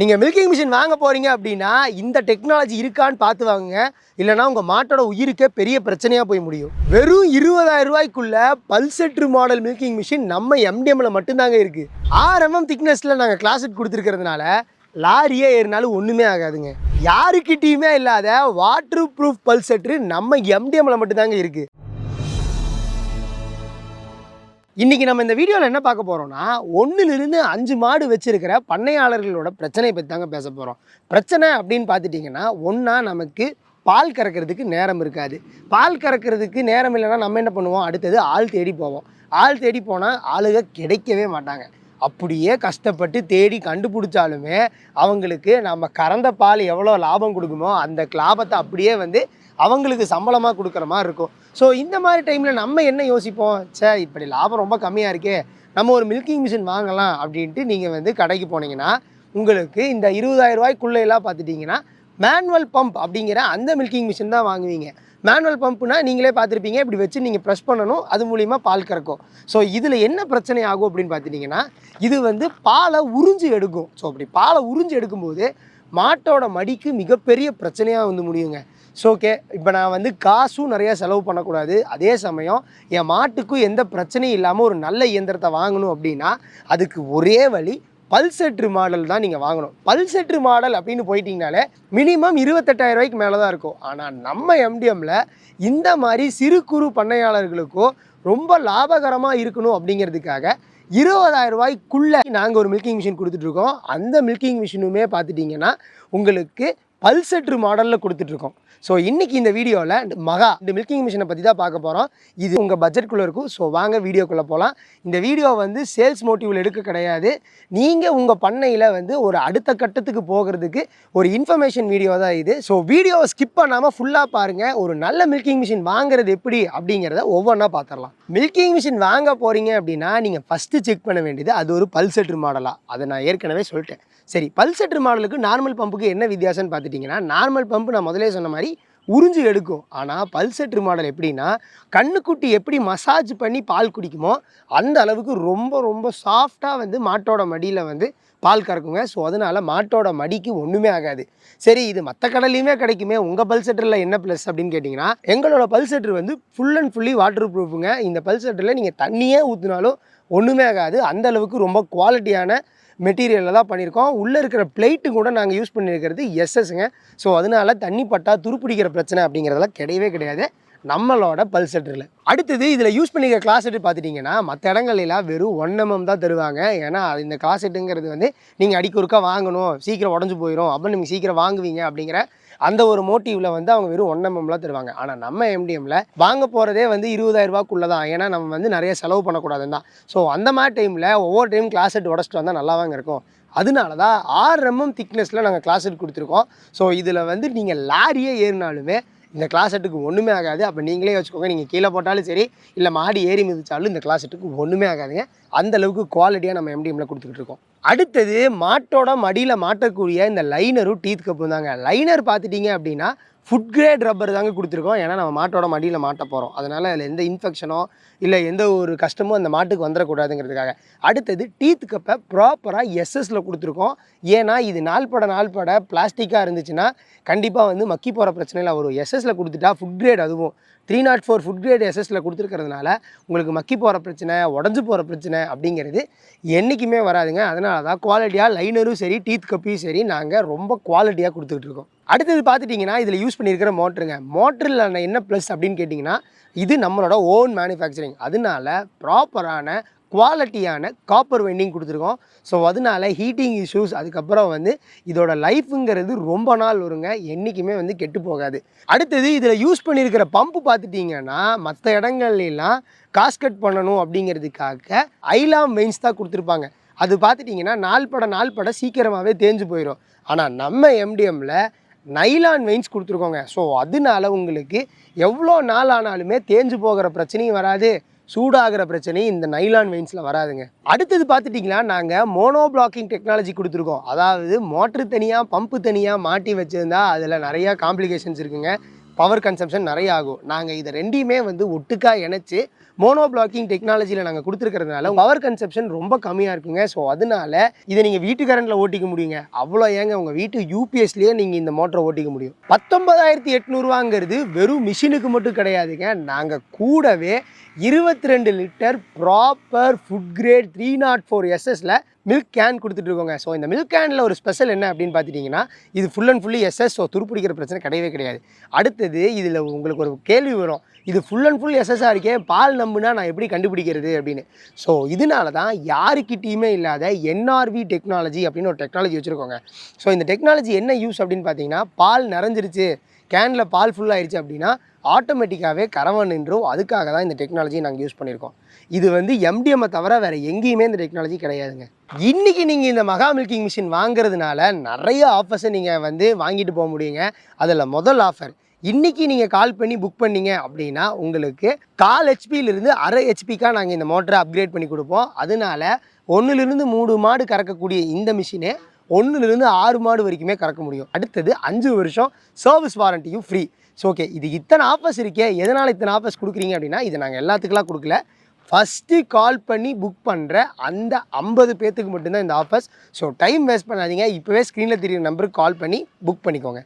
நீங்கள் milking machine வாங்க போகிறீங்க அப்படின்னா இந்த டெக்னாலஜி இருக்கான்னு பார்த்து வாங்குங்க. இல்லைனா உங்கள் மாட்டோட உயிருக்கே பெரிய பிரச்சனையாக போய் முடியும். வெறும் இருபதாயிரம் ரூபாய்க்குள்ள பல்செட்ரு மாடல் மில்கிங் மிஷின் நம்ம எம்டிஎம்மில் மட்டும்தாங்க இருக்குது ஆர்எம்எம் திக்னஸில் நாங்கள் கிளாஸெட் கொடுத்துருக்கிறதுனால லாரியே ஏறினாலும் ஒன்றுமே ஆகாதுங்க. யாருக்கிட்டேயுமே இல்லாத வாட்டர் ப்ரூஃப் பல்செட்ரு நம்ம எம்டிஎம்மில் மட்டும்தாங்க இருக்குது இன்றைக்கி நம்ம இந்த வீடியோவில் என்ன பார்க்க போகிறோம்னா ஒன்றுலேருந்து அஞ்சு மாடு வச்சுருக்கிற பண்ணையாளர்களோட பிரச்சனையை பற்றி தாங்க பேச போகிறோம் பிரச்சனை அப்படின்னு பார்த்துட்டிங்கன்னா ஒன்றா நமக்கு பால் கறக்கிறதுக்கு நேரம் இருக்காது. பால் கறக்கிறதுக்கு நேரம் இல்லைன்னா நம்ம என்ன பண்ணுவோம்? அடுத்தது ஆள் தேடி போவோம். ஆள் தேடி போனால் ஆளுக கிடைக்கவே மாட்டாங்க. அப்படியே கஷ்டப்பட்டு தேடி கண்டுபிடிச்சாலுமே அவங்களுக்கு நம்ம கறந்த பால் எவ்வளோ லாபம் கொடுக்குமோ அந்த லாபத்தை அப்படியே வந்து அவங்களுக்கு சம்பளமாக கொடுக்குற மாதிரி இருக்கும். ஸோ இந்த மாதிரி டைமில் நம்ம என்ன யோசிப்போம்? சே இப்படி லாபம் ரொம்ப கம்மியாக இருக்கே நம்ம ஒரு மில்கிங் மிஷின் வாங்கலாம் அப்படின்ட்டு நீங்கள் வந்து கடைக்கு போனீங்கன்னா உங்களுக்கு இந்த இருபதாயிரம் ரூபாய்க்குள்ளெல்லாம் பார்த்துட்டிங்கன்னா மேனுவல் பம்ப் அப்படிங்கிற அந்த மில்கிங் மிஷின் தான் வாங்குவீங்க. மேனுவல் பம்ப்னா நீங்களே பார்த்துருப்பீங்க இப்படி வச்சு நீங்கள் ப்ரெஸ் பண்ணணும் அது மூலிமா பால் கறக்கும். ஸோ இதில் என்ன பிரச்சனை ஆகும் அப்படின்னு பார்த்துட்டிங்கன்னா இது வந்து பாலை உறிஞ்சு எடுக்கும். ஸோ அப்படி பாலை உறிஞ்சு எடுக்கும்போது மாட்டோட மடிக்கு மிகப்பெரிய பிரச்சனையாக வந்து முடியுங்க. ஸோ ஓகே இப்போ நான் வந்து காசும் நிறையா செலவு பண்ணக்கூடாது. அதே சமயம் என் மாட்டுக்கும் எந்த பிரச்சனையும் இல்லாமல் ஒரு நல்ல இயந்திரத்தை வாங்கணும் அப்படின்னா அதுக்கு ஒரே வழி பல்செட்ரு மாடல் தான் நீங்கள் வாங்கணும். பல்செட்ரு மாடல் அப்படின்னு போயிட்டீங்கனாலே மினிமம் இருபத்தெட்டாயிரம் ரூபாய்க்கு மேலே தான் இருக்கும். ஆனால் நம்ம எம்டிஎம்மில் இந்த மாதிரி சிறு குறு பண்ணையாளர்களுக்கும் ரொம்ப லாபகரமாக இருக்கணும் அப்படிங்கிறதுக்காக இருபதாயிரம் ரூபாய்க்குள்ளே நாங்கள் ஒரு மில்கிங் மிஷின் கொடுத்துட்ருக்கோம் அந்த மில்கிங் மிஷினுமே பார்த்துட்டிங்கன்னா உங்களுக்கு பல்செட்ரு மாடலில் கொடுத்துட்ருக்கோம். ஸோ இன்றைக்கி இந்த வீடியோவில் மகா இந்த மில்கிங் மிஷினை பற்றி தான் பார்க்க போகிறோம் இது உங்கள் பட்ஜெட்குள்ளே இருக்கும். ஸோ வாங்க வீடியோக்குள்ளே போகலாம் இந்த வீடியோ வந்து சேல்ஸ் மோட்டிவில் எடுக்க கிடையாது. நீங்கள் உங்கள் பண்ணையில் வந்து ஒரு அடுத்த கட்டத்துக்கு போகிறதுக்கு ஒரு இன்ஃபர்மேஷன் வீடியோ தான் இது. ஸோ வீடியோவை ஸ்கிப் பண்ணாமல் ஃபுல்லாக பாருங்கள் ஒரு நல்ல மில்கிங் மிஷின் வாங்குறது எப்படி அப்படிங்கிறத ஒவ்வொன்றா பார்த்துடலாம் மில்கிங் மிஷின் வாங்க போகிறீங்க அப்படின்னா நீங்கள் ஃபஸ்ட்டு செக் பண்ண வேண்டியது அது ஒரு பல்செட்ரு மாடலாக அதை நான் ஏற்கனவே சொல்லிட்டேன். சரி பல்செட்ரு மாடலுக்கு நார்மல் பம்புக்கு என்ன வித்தியாசம்னு பார்த்துட்டிங்கன்னா நார்மல் பம்பு நான் முதலே சொன்ன மாதிரி உறிஞ்சு எடுக்கும். ஆனால் பல்செட்ரு மாடல் எப்படின்னா கண்ணுக்குட்டி எப்படி மசாஜ் பண்ணி பால் குடிக்குமோ அந்த அளவுக்கு ரொம்ப ரொம்ப சாஃப்டாக வந்து மாட்டோட மடியில் வந்து பால் கறக்குங்க. ஸோ அதனால் மாட்டோட மடிக்கு ஒன்றுமே ஆகாது. சரி இது மற்ற கடல்லையுமே கிடைக்குமே உங்கள் பல்செட்டரில் என்ன ப்ளஸ் அப்படின்னு கேட்டிங்கன்னா எங்களோட பல்செட்ரு வந்து ஃபுல் அண்ட் ஃபுல்லி வாட்டர் ப்ரூஃபுங்க இந்த பல்செட்டரில் நீங்கள் தண்ணியே ஊற்றினாலும் ஒன்றுமே ஆகாது. அந்த அளவுக்கு ரொம்ப குவாலிட்டியான மெட்டீரியலில் தான் பண்ணியிருக்கோம். உள்ளே இருக்கிற பிளேட்டு கூட நாங்கள் யூஸ் பண்ணியிருக்கிறது எஸ்எஸ்ங்க ஸோ அதனால தண்ணி பட்டா துருப்பிடிக்கிற பிரச்சனை அப்படிங்கிறதெல்லாம் கிடையவே கிடையாது. நம்மளோட பல்செட்டரில் அடுத்தது இதில் யூஸ் பண்ணிக்கிற கிளாசெட்டு பார்த்துட்டிங்கன்னா மற்ற இடங்கள்லாம் வெறும் ஒன் எம்எம் தான் தருவாங்க. ஏன்னா இந்த கிளாசெட்டுங்கிறது வந்து நீங்கள் அடிக்கொருக்கா வாங்கணும். சீக்கிரம் உடஞ்சி போயிடும் அப்போ நீங்கள் சீக்கிரம் வாங்குவீங்க அப்படிங்கிற அந்த ஒரு மோட்டிவ்ல வந்து அவங்க வெறும் ஒன் எம்எம்லாம் தருவாங்க. ஆனால் நம்ம எம்டிஎம்ல வாங்க போகிறதே வந்து இருபதாயிரம் ரூபாய்க்குள்ளே தான். ஏன்னா நம்ம வந்து நிறைய செலவு பண்ணக்கூடாதுன்னு தான். ஸோ அந்த மாதிரி டைமில் ஒவ்வொரு டைம் கிளாஸ் செட் உடச்சிட்டு வந்தால் நல்லாவாங்க இருக்கும். அதனால தான் ஆறு எம்எம் திக்னஸில் நாங்கள் கிளாஸ் செட் கொடுத்துருக்கோம். ஸோ இதில் வந்து நீங்கள் லாரியே ஏறினாலுமே இந்த கிளாஸ் செட்டுக்கு ஒன்றுமே ஆகாது. அப்போ நீங்களே வச்சுக்கோங்க. நீங்கள் கீழே போட்டாலும் சரி இல்லை மாடி ஏறி மிதிச்சாலும் இந்த கிளாஸ் செட்டுக்கு ஒன்றுமே ஆகாதுங்க. அந்த அளவுக்கு குவாலிட்டியாக நம்ம எம்டிஎம்மில் கொடுத்துக்கிட்டு இருக்கோம். அடுத்தது மாட்டோட மடியில் மாட்டக்கூடிய இந்த லைனரும் டீத் கப்பும் தாங்க. லைனர் பார்த்துட்டிங்க அப்படின்னா ஃபுட் கிரேட் ரப்பர் தாங்க கொடுத்துருக்கோம். ஏன்னா நம்ம மாட்டோட மடியில் மாட்ட போகிறோம் அதனால் அதில் எந்த இன்ஃபெக்ஷனோ இல்லை எந்த ஒரு கஷ்டமும் அந்த மாட்டுக்கு வந்துடக்கூடாதுங்கிறதுக்காக. அடுத்தது டீத் கப்பை ப்ராப்பராக எஸ்எஸில் கொடுத்துருக்கோம். ஏன்னா இது நாள்பட நாள்பட பிளாஸ்டிக்காக இருந்துச்சுன்னா கண்டிப்பாக வந்து மக்கி போகிற பிரச்சனையில் வரும் எஸ்எஸில் கொடுத்துட்டா ஃபுட் கிரேட் அதுவும். Three nought four food grade எஸ்எஸ்ல கொடுத்துருக்கிறதுனால உங்களுக்கு மக்கி போகிற பிரச்சனை உடஞ்சி போகிற பிரச்சனை அப்படிங்கிறது என்றைக்குமே வராதுங்க. அதனால தான் குவாலிட்டியாக லைனரும் சரி டீத் கப்பியும் சரி நாங்கள் ரொம்ப குவாலிட்டியாக கொடுத்துக்கிட்டு இருக்கோம். அடுத்தது பார்த்துட்டிங்கன்னா இதில் யூஸ் பண்ணியிருக்கிற மோட்டருங்க. மோட்டரில் என்ன ப்ளஸ் அப்படின்னு கேட்டிங்கன்னா இது நம்மளோட ஓன் மேனுஃபேக்சரிங் அதனால ப்ராப்பரான குவாலிட்டியான காப்பர் வெண்டிங் கொடுத்துருக்கோம். ஸோ அதனால ஹீட்டிங் இஷ்யூஸ் அதுக்கப்புறம் வந்து இதோட லைஃபுங்கிறது ரொம்ப நாள் வருங்க. என்றைக்குமே வந்து கெட்டு போகாது. அடுத்தது இதில் யூஸ் பண்ணியிருக்கிற பம்பு பார்த்துட்டிங்கன்னா மற்ற இடங்கள்லாம் காஸ்கட் பண்ணணும் அப்படிங்கிறதுக்காக ஐலாம் வெயின்ஸ் தான் கொடுத்துருப்பாங்க. அது பார்த்துட்டிங்கன்னா நாள்பட நாள்பட சீக்கிரமாகவே தேஞ்சு போயிடும் ஆனால் நம்ம எம்டிஎம்மில் நைலான் வெயின்ஸ் கொடுத்துருக்கோங்க. ஸோ அதனால உங்களுக்கு எவ்வளோ நாள் ஆனாலுமே தேஞ்சு போகிற பிரச்சனையும் வராது. சூடாகிற பிரச்சனை இந்த நைலான் வெயின்ஸில் வராதுங்க. அடுத்தது பார்த்துட்டிங்கன்னா நாங்கள் மோனோ பிளாக்கிங் டெக்னாலஜி கொடுத்துருக்கோம். அதாவது மோட்ரு தனியாக பம்பு தனியாக மாட்டி வச்சுருந்தா அதில் நிறையா காம்ப்ளிகேஷன்ஸ் இருக்குங்க. பவர் கன்சம்ஷன் நிறைய ஆகும். நாங்கள் இதை ரெண்டையுமே வந்து ஒட்டுக்கா இணைச்சி மோனோ பிளாக்கிங் டெக்னாலஜியில் நாங்கள் கொடுத்துருக்கிறதுனால பவர் கன்செப்ஷன் ரொம்ப கம்மியாக இருக்குங்க. ஸோ அதனால இதை நீங்கள் வீட்டு கரண்டில் ஓட்டிக்க முடியுங்க. அவ்வளோ ஏங்க உங்கள் வீட்டு யூபிஎஸ்லேயே நீங்கள் இந்த மோட்டரை ஓட்டிக்க முடியும். பத்தொன்பதாயிரத்தி எட்நூறுவாங்கிறது வெறும் மிஷினுக்கு மட்டும் கிடையாதுங்க. நாங்கள் கூடவே இருபத்தி ரெண்டு oh litre proper food grade three nought four எஸ்எஸில் milk can கொடுத்துட்டு இருக்கோங்க ஸோ இந்த மில்க் கேனில் ஒரு ஸ்பெஷல் என்ன அப்படின்னு பார்த்துட்டிங்கன்னா இது full and fully SS so துருப்பிடிக்கிற பிரச்சனை கிடையவே கிடையாது. அடுத்தது இதில் உங்களுக்கு ஒரு கேள்வி வரும். இது ஃபுல் அண்ட் ஃபுல் எஸ்எஸ்ஸாக இருக்கே? பால் நம்ம பாம்புனா நான் எப்படி கண்டுபிடிக்கிறது அப்படின்னு. ஸோ இதனால தான் யாருக்கிட்டேயுமே இல்லாத என்ஆர்வி டெக்னாலஜி அப்படின்னு ஒரு டெக்னாலஜி வச்சுருக்கோங்க. ஸோ இந்த டெக்னாலஜி என்ன யூஸ் அப்படின்னு பார்த்தீங்கன்னா பால் நிறைஞ்சிருச்சு. கேனில் பால் ஃபுல்லாகிடுச்சு அப்படின்னா ஆட்டோமேட்டிக்காகவே கரவை நின்றும். அதுக்காக தான் இந்த டெக்னாலஜியை நாங்கள் யூஸ் பண்ணியிருக்கோம். இது வந்து எம்டிஎம்மை தவிர வேறு எங்கேயுமே இந்த டெக்னாலஜி கிடையாதுங்க. இன்றைக்கி நீங்கள் இந்த மகா மில்கிங் மிஷின் வாங்குறதுனால நிறைய ஆஃபர்ஸை நீங்கள் வந்து வாங்கிட்டு போக முடியுங்க. அதில் முதல் ஆஃபர் இன்றைக்கி நீங்கள் கால் பண்ணி புக் பண்ணீங்க அப்படின்னா உங்களுக்கு கால் ஹெச்பியிலிருந்து அரை ஹெச்பிக்காக நாங்கள் இந்த மோட்டரை அப்கிரேட் பண்ணி கொடுப்போம். அதனால ஒன்றுலேருந்து மூணு மாடு கறக்கக்கூடிய இந்த மிஷினு ஒன்றுலேருந்து ஆறு மாடு வரைக்குமே கறக்க முடியும். அடுத்தது அஞ்சு வருஷம் சர்வீஸ் வாரண்டியும் ஃப்ரீ ஸோ ஓகே இது இத்தனை ஆஃபர்ஸ் இருக்கே. எதனால் இத்தனை ஆஃபர்ஸ் கொடுக்குறீங்க அப்படின்னா இது நாங்கள் எல்லாத்துக்கெல்லாம் கொடுக்கல. ஃபஸ்ட்டு கால் பண்ணி புக் பண்ணுற அந்த ஐம்பது பேர்த்துக்கு மட்டும்தான் இந்த ஆஃபர்ஸ் ஸோ டைம் வேஸ்ட் பண்ணாதீங்க. இப்போவே ஸ்க்ரீனில் தெரியுற நம்பருக்கு கால் பண்ணி புக் பண்ணிக்கோங்க.